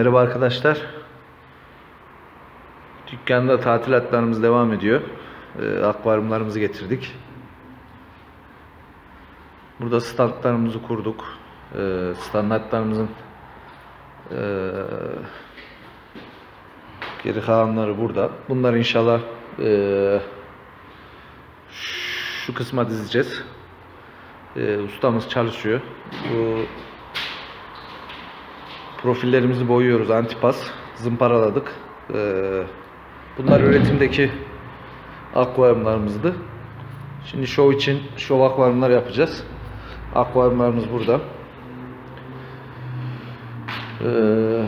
Merhaba arkadaşlar. Dükkanda tatilatlarımız devam ediyor. Ee, akvaryumlarımızı getirdik. Burada standlarımızı kurduk. Ee, standartlarımızın ee, geri kalanları burada. Bunları inşallah ee, şu kısma dizeceğiz. Ee, ustamız çalışıyor. Bu Profillerimizi boyuyoruz. Antipas. Zımparaladık. Ee, bunlar üretimdeki akvaryumlarımızdı. Şimdi şov için şov akvaryumlar yapacağız. Akvaryumlarımız burada. Ee,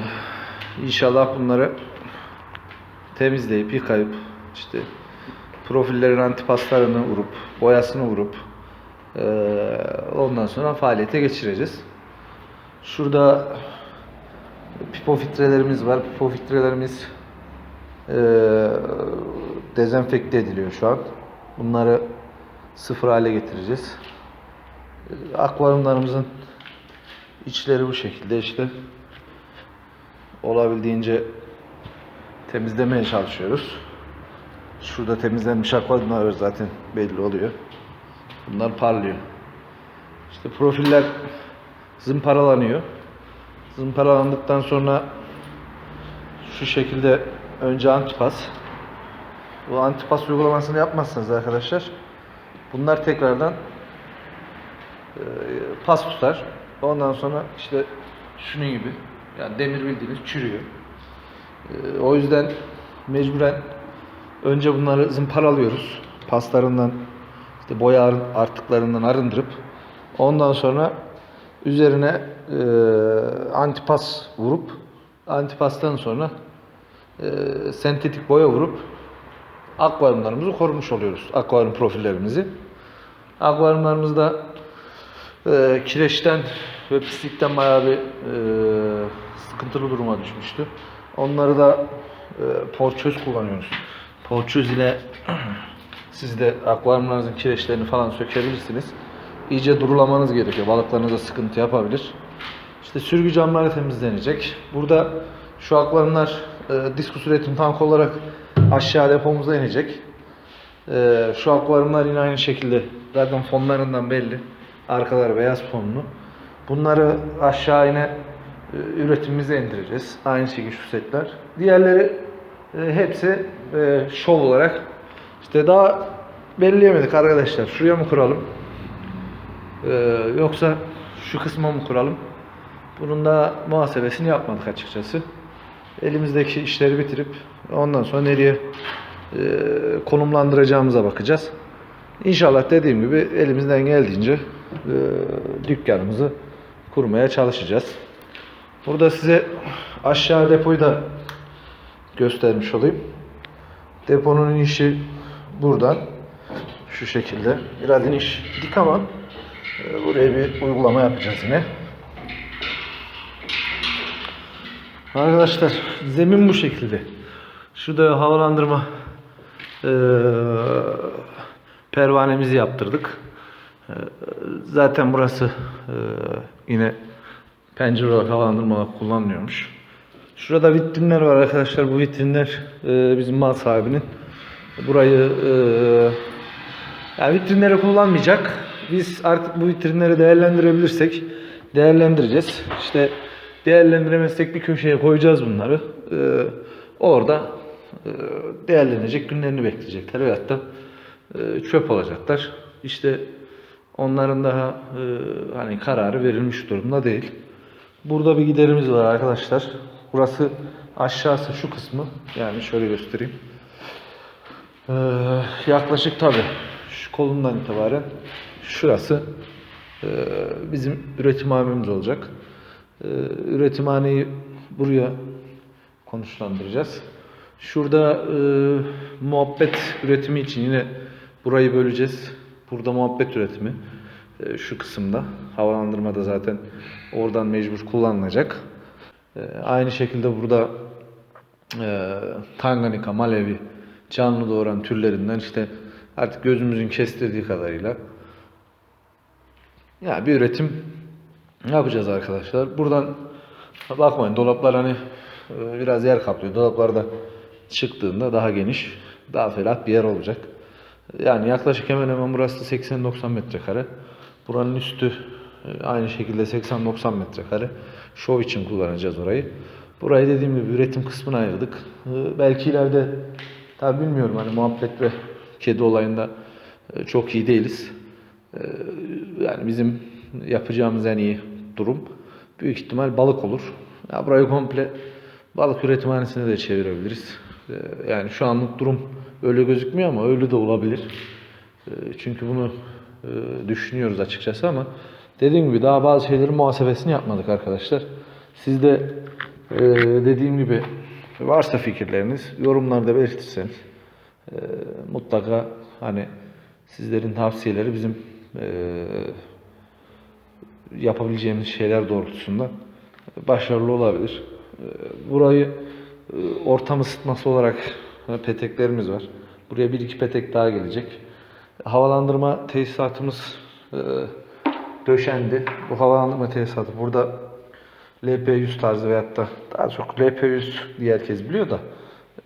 inşallah bunları temizleyip yıkayıp işte profillerin antipaslarını vurup boyasını vurup ee, ondan sonra faaliyete geçireceğiz. Şurada pipo filtrelerimiz var. Pipo filtrelerimiz eee dezenfekte ediliyor şu an. Bunları sıfır hale getireceğiz. Eee, Akvaryumlarımızın içleri bu şekilde işte. Olabildiğince temizlemeye çalışıyoruz. Şurada temizlenmiş akvaryumlar var zaten belli oluyor. Bunlar parlıyor. İşte profiller zımparalanıyor. Zımparalandıktan sonra şu şekilde önce antipas. Bu antipas uygulamasını yapmazsanız arkadaşlar bunlar tekrardan e, pas tutar. Ondan sonra işte şunun gibi yani demir bildiğiniz çürüyor. E, o yüzden mecburen önce bunları zımparalıyoruz. Paslarından işte boya arı- artıklarından arındırıp ondan sonra üzerine e, antipas vurup antipastan sonra e, sentetik boya vurup akvaryumlarımızı korumuş oluyoruz. Akvaryum profillerimizi. Akvaryumlarımızda e, kireçten ve pislikten bayağı bir e, sıkıntılı duruma düşmüştü. Onları da e, porçöz kullanıyoruz. Porçöz ile siz de akvaryumlarınızın kireçlerini falan sökebilirsiniz. İyice durulamanız gerekiyor. Balıklarınıza sıkıntı yapabilir. İşte sürgü camları temizlenecek. Burada şu akvaryumlar e, diskus üretim tank olarak aşağı depomuza inecek. E, şu akvaryumlar yine aynı şekilde zaten fonlarından belli. Arkaları beyaz fonlu. Bunları aşağı yine e, üretimimize indireceğiz. Aynı şekilde şu setler. Diğerleri e, hepsi e, şov olarak işte daha belirleyemedik arkadaşlar. Şuraya mı kuralım? Ee, yoksa şu kısma mı kuralım? Bunun da muhasebesini yapmadık açıkçası. Elimizdeki işleri bitirip ondan sonra nereye e, konumlandıracağımıza bakacağız. İnşallah dediğim gibi elimizden geldiğince e, dükkanımızı kurmaya çalışacağız. Burada size aşağı depoyu da göstermiş olayım. Deponun inişi buradan şu şekilde. Biraz iniş dik ama buraya bir uygulama yapacağız yine. Arkadaşlar zemin bu şekilde. Şurada havalandırma e, pervanemizi yaptırdık. E, zaten burası e, yine pencere olarak havalandırma olarak kullanılıyormuş. Şurada vitrinler var arkadaşlar. Bu vitrinler e, bizim mal sahibinin. Burayı e, yani vitrinleri kullanmayacak. Biz artık bu vitrinleri değerlendirebilirsek değerlendireceğiz. İşte değerlendiremezsek bir köşeye koyacağız bunları. Ee, orada e, değerlenecek günlerini bekleyecekler veyahut da e, çöp olacaklar. İşte onların daha e, hani kararı verilmiş durumda değil. Burada bir giderimiz var arkadaşlar. Burası aşağısı şu kısmı. Yani şöyle göstereyim. Ee, yaklaşık tabi şu kolundan itibaren şurası e, bizim üretimhanemiz olacak. E, üretimhaneyi buraya konuşlandıracağız. Şurada e, muhabbet üretimi için yine burayı böleceğiz. Burada muhabbet üretimi şu kısımda. Havalandırma da zaten oradan mecbur kullanılacak. Aynı şekilde burada e, Tanganyika, Malevi canlı doğuran türlerinden işte artık gözümüzün kestirdiği kadarıyla ya bir üretim yapacağız arkadaşlar. Buradan Bakmayın dolaplar hani e, biraz yer kaplıyor. Dolaplarda çıktığında daha geniş, daha ferah bir yer olacak. Yani yaklaşık hemen hemen burası 80-90 metrekare. Buranın üstü e, aynı şekilde 80-90 metrekare. Şov için kullanacağız orayı. Burayı dediğim gibi üretim kısmına ayırdık. E, Belki ileride tabi bilmiyorum hani muhabbet ve kedi olayında çok iyi değiliz. E, Yani bizim yapacağımız en iyi durum büyük ihtimal balık olur. Ya burayı komple balık üretimhanesine de çevirebiliriz. Ee, Yani şu anlık durum öyle gözükmüyor ama öyle de olabilir. Ee, Çünkü bunu e, düşünüyoruz açıkçası ama dediğim gibi daha bazı şeylerin muhasebesini yapmadık arkadaşlar. Siz de e, dediğim gibi varsa fikirleriniz yorumlarda belirtirseniz e, mutlaka hani sizlerin tavsiyeleri bizim yapabileceğimiz şeyler doğrultusunda başarılı olabilir. Ee, Burayı e, ortam ısıtması olarak peteklerimiz var. Buraya bir iki petek daha gelecek. Havalandırma tesisatımız e, döşendi. Bu havalandırma tesisatı burada LP100 tarzı veyahut da daha çok LP100 diye herkes biliyor da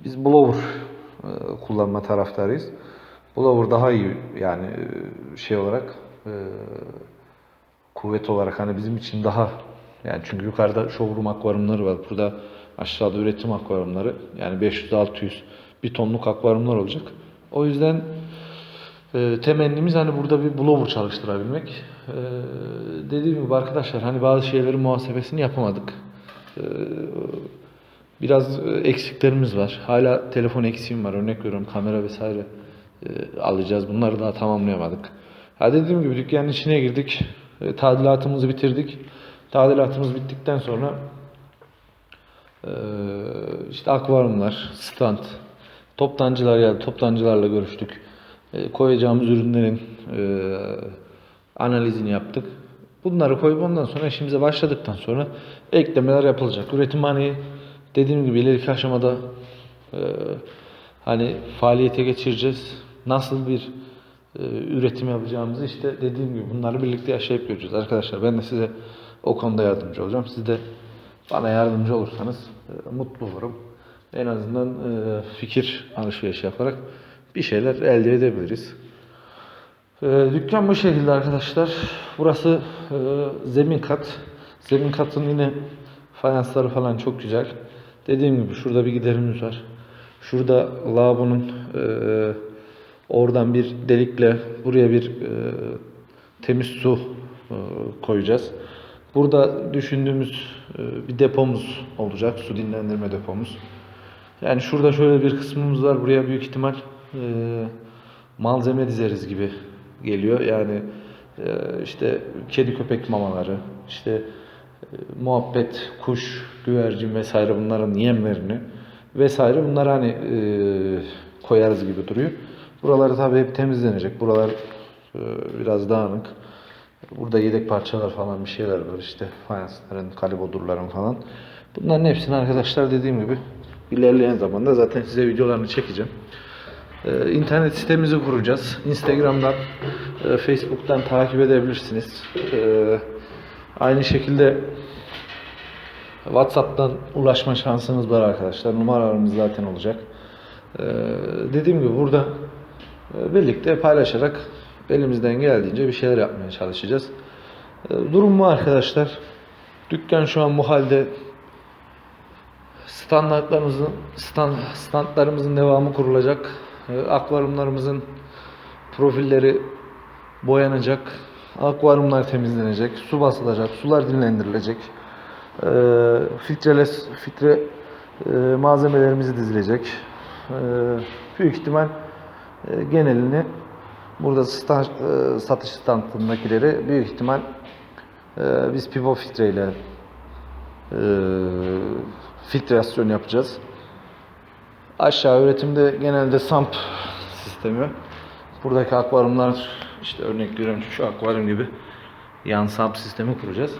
biz blower e, kullanma taraftarıyız. Blower daha iyi yani e, şey olarak e, kuvvet olarak hani bizim için daha yani çünkü yukarıda showroom akvaryumları var. Burada aşağıda üretim akvaryumları yani 500-600 bir tonluk akvaryumlar olacak. O yüzden e, temennimiz hani burada bir blower çalıştırabilmek. E, dediğim gibi arkadaşlar hani bazı şeylerin muhasebesini yapamadık. E, biraz e, eksiklerimiz var. Hala telefon eksiğim var. Örnek veriyorum kamera vesaire e, alacağız. Bunları daha tamamlayamadık. Ha dediğim gibi dükkanın içine girdik. E, tadilatımızı bitirdik. Tadilatımız bittikten sonra e, işte akvaryumlar, stand, toptancılar geldi. Toptancılarla görüştük. Koyacağımız ürünlerin analizini yaptık. Bunları koyup ondan sonra işimize başladıktan sonra eklemeler yapılacak. Üretimhaneyi dediğim gibi ileriki aşamada e, hani faaliyete geçireceğiz. Nasıl bir e, üretim yapacağımızı işte dediğim gibi bunları birlikte yaşayıp göreceğiz arkadaşlar. Ben de size o konuda yardımcı olacağım. Siz de bana yardımcı olursanız e, mutlu olurum. En azından e, fikir alışverişi yaparak bir şeyler elde edebiliriz. E, dükkan bu şekilde arkadaşlar. Burası e, zemin kat. Zemin katın yine fayansları falan çok güzel. Dediğim gibi şurada bir giderimiz var. Şurada lavabonun e, oradan bir delikle buraya bir e, temiz su e, koyacağız. Burada düşündüğümüz e, bir depomuz olacak. Su dinlendirme depomuz. Yani şurada şöyle bir kısmımız var. Buraya büyük ihtimal e, malzeme dizeriz gibi geliyor. Yani e, işte kedi köpek mamaları, işte e, muhabbet, kuş, güvercin vesaire bunların yemlerini vesaire bunları hani e, koyarız gibi duruyor. Buraları tabii hep temizlenecek. Buralar e, biraz dağınık. Burada yedek parçalar falan bir şeyler var işte fayansların, kalibodurların falan. Bunların hepsini arkadaşlar dediğim gibi ilerleyen zamanda zaten size videolarını çekeceğim. Ee, internet sitemizi kuracağız. Instagram'dan, e, Facebook'tan takip edebilirsiniz. Ee, aynı şekilde WhatsApp'tan ulaşma şansınız var arkadaşlar. Numaralarımız zaten olacak. Ee, dediğim gibi burada birlikte paylaşarak elimizden geldiğince bir şeyler yapmaya çalışacağız. Ee, durum bu arkadaşlar. Dükkan şu an bu halde standartlarımızın stand, standlarımızın devamı kurulacak. Ee, Akvaryumlarımızın profilleri boyanacak. Akvaryumlar temizlenecek. Su basılacak. Sular dinlendirilecek. Ee, filtreles filtre e, malzemelerimizi dizilecek. Ee, büyük ihtimal e, genelini burada e, satış standındakileri büyük ihtimal e, biz pivo filtreyle e, filtrasyon yapacağız. Aşağı üretimde genelde samp sistemi. Buradaki akvaryumlar işte örnek veriyorum şu akvaryum gibi yan samp sistemi kuracağız.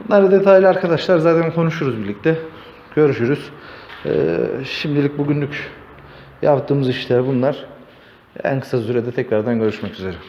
Bunları detaylı arkadaşlar zaten konuşuruz birlikte. Görüşürüz. Ee, şimdilik bugünlük yaptığımız işler bunlar. En kısa sürede tekrardan görüşmek üzere.